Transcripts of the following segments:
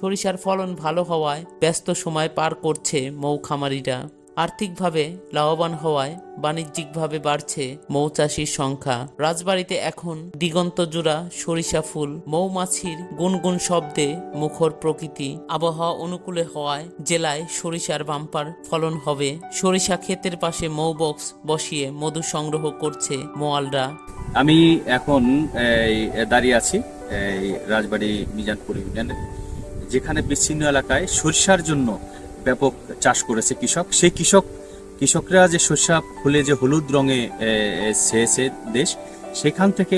সরিষার ফলন ভালো হওয়ায় ব্যস্ত সময় পার করছে মৌ খামারিরা আর্থিকভাবে লাভবান হওয়ায় বাণিজ্যিকভাবে বাড়ছে মৌ মৌচাষির সংখ্যা। রাজবাড়িতে এখন দিগন্ত জোড়া, সরিষা ফুল, মৌমাছির গুনগুন শব্দে মুখর প্রকৃতি। আবহাওয়া অনুকূলে হওয়ায় জেলায় সরিষার বাম্পার ফলন হবে। সরিষা ক্ষেতের পাশে মৌ বক্স বসিয়ে মধু সংগ্রহ করছে মোয়ালরা। আমি এখন দাঁড়িয়ে আছি রাজবাড়ি মিজানপুর ইউনিয়নে। যেখানে বিচ্ছিন্ন এলাকায় সরিষার জন্য ব্যাপক চাষ করেছে কৃষক, সেই কৃষক, কৃষকরা যে সরিষা ফুলে যে হলুদ রঙে ছেয়েছে দেশ, সেখান থেকে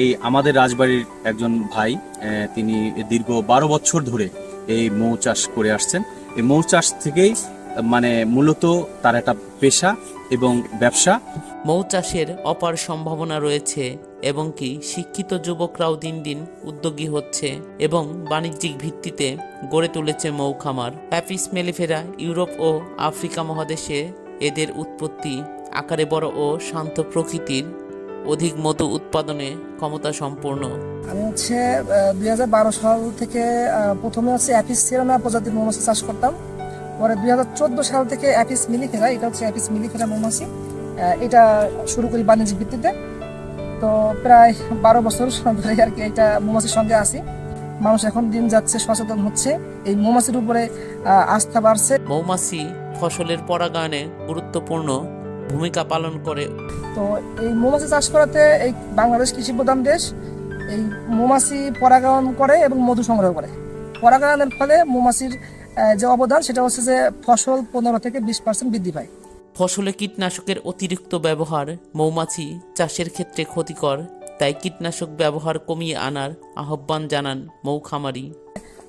এই আমাদের রাজবাড়ির একজন ভাই তিনি দীর্ঘ বারো বছর ধরে এই মৌ চাষ করে আসছেন। এই মৌ চাষ থেকেই মানে মূলত তার একটা পেশা এবং ব্যবসা। মৌ চাষের অপার সম্ভাবনা রয়েছে এবং কি শিক্ষিত যুবকরাও দিন দিন উদ্যোগী হচ্ছে এবং বাণিজ্যিক ভিত্তিতে গড়ে তুলেছে মৌ খামার অ্যাপিস মেলিফেরা ইউরোপ ও আফ্রিকা মহাদেশে এদের উৎপত্তি আকারে বড় ও শান্ত প্রকৃতির অধিক মধু উৎপাদনে ক্ষমতা সম্পূর্ণ আমি হচ্ছে দু হাজার বারো সাল থেকে প্রথমে হচ্ছে অ্যাপিস সিরানা প্রজাতির মৌমাছি চাষ করতাম। পরে দুই হাজার চোদ্দ সাল থেকে অ্যাপিস মিলিফেরা, এটা হচ্ছে অ্যাপিস মিলিফেরা মৌমাছি। এটা শুরু করি বাণিজ্যিক ভিত্তিতে। তো প্রায় বারো বছর ধরে আর কি এটা মৌমাছির সঙ্গে আছি। মানুষ এখন দিন যাচ্ছে সচেতন হচ্ছে। এই মৌমাছির উপরে আস্থা বাড়ছে। মৌমাছি ফসলের পরাগায়নে গুরুত্বপূর্ণ ভূমিকা পালন করে। তো এই মৌমাছি চাষ করাতে এই বাংলাদেশ কৃষি প্রধান দেশ এই মৌমাছি পরাগায়ন করে এবং মধু সংগ্রহ করে। পরাগায়নের ফলে মৌমাছির যে অবদান সেটা হচ্ছে যে ফসল পনেরো থেকে বিশ পার্সেন্ট বৃদ্ধি পায়। ফসলে কীটনাশকের অতিরিক্ত ব্যবহার মৌমাছি চাষের ক্ষেত্রে ক্ষতিকর, তাই কীটনাশক ব্যবহার কমিয়ে আনার আহ্বান জানান মৌখামারি।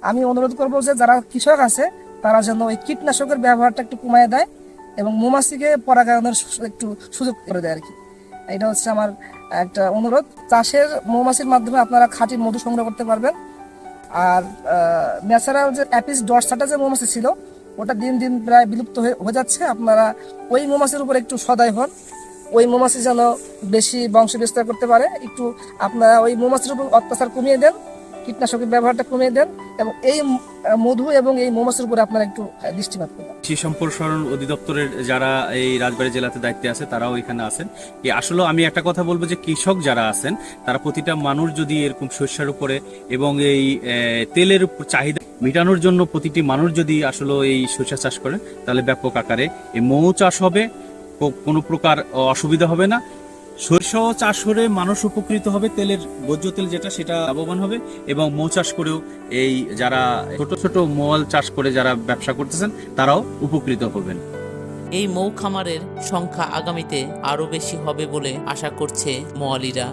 আমি অনুরোধ করব যে যারা কৃষক আছে, তারা যেন ওই কীটনাশকের ব্যবহারটা একটু কমিয়ে দেয় এবং মৌমাছিকে পরাগায়নের একটু সুযোগ করে দেয় আর কি এটা হচ্ছে আমার একটা অনুরোধ। চাষের মৌমাছির মাধ্যমে আপনারা খাঁটি মধু সংগ্রহ করতে পারবেন। আর ন্যাচারাল যে অ্যাপিস ডরসাটা যে মৌমাছি ছিল ওটা দিন দিন প্রায় বিলুপ্ত হয়ে যাচ্ছে। আপনারা ওই মৌমাছির উপর একটু সদয় হন। ওই মৌমাছি যেন বেশি বংশ বিস্তার করতে পারে। একটু আপনারা ওই মৌমাছির উপর অত্যাচার কমিয়ে দেন। কীটনাশকের ব্যবহারটা কমিয়ে দেন এবং এই মধু এবং এই মৌমাছির উপরে আপনারা একটু দৃষ্টিপাত করবেন। কৃষি সম্প্রসারণ অধিদপ্তরের যারা এই রাজবাড়ী জেলাতে দায়িত্বে আছে, তারাও এখানে আছেন। আসলে আমি একটা কথা বলব যে, কৃষক যারা আছেন, তারা প্রতিটা মানুষ যদি এরকম শস্যের উপরে এবং এই তেলের চাহিদা মেটানোর জন্য প্রতিটি মানুষ যদি আসলে এই শস্য চাষ করে তাহলে ব্যাপক আকারে এই মৌ চাষ হবে। কোনো প্রকার অসুবিধা হবে না। সরিষা চাষ করে মানুষ উপকৃত হবে, তেলের বৈজ্য তেল যেটা, সেটা লাভবান হবে এবং মৌ চাষ করেও এই যারা ছোট ছোট মোয়াল চাষ করে যারা ব্যবসা করতেছেন, তারাও উপকৃত হবেন। এই মৌ খামারের সংখ্যা আগামীতে আরও বেশি হবে বলে আশা করছে মোয়ালিরা।